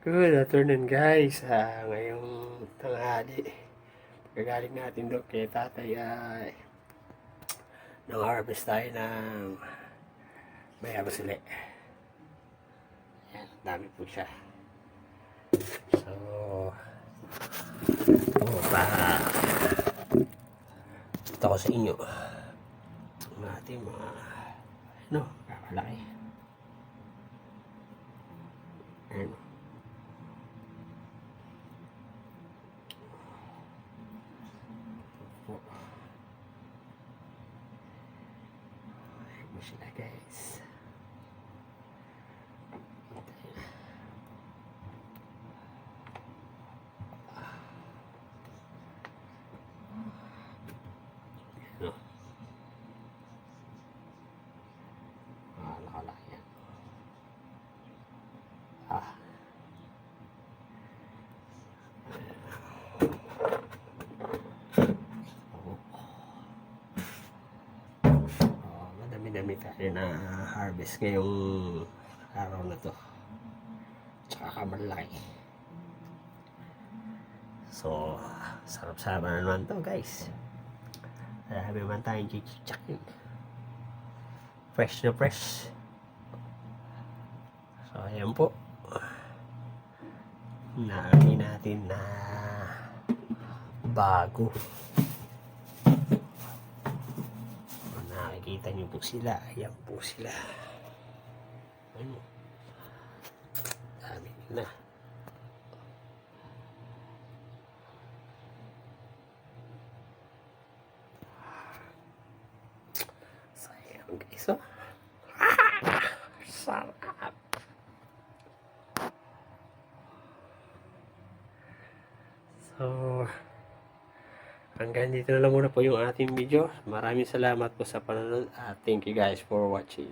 Good afternoon guys. Ah, ngayong tanghali. Pagkagaling natin doon kay tatay ay nang harvest tayo ng bayabas ulit. Yan, dami po siya. So, oh, pa ito ko sa inyo. Ang ating mga ano, kakalaki. Ayan. Ayan mo sila guys. Ano? Ah, nakalaki yan. Ah. Madami-dami tayo na harvest ngayong araw na to. Tsaka kamalaki. So, sarap-sarap na naman to guys. Marami man tayong chichikchakin. Fresh na fresh. So, ayan po. Naami natin na bago. Nakikita niyo po sila, ayan po sila. Ano? Dami na. Sayang guys, oh. Sarap. So, hanggang dito na lang muna po yung ating video. Maraming salamat po sa panonood at thank you guys for watching.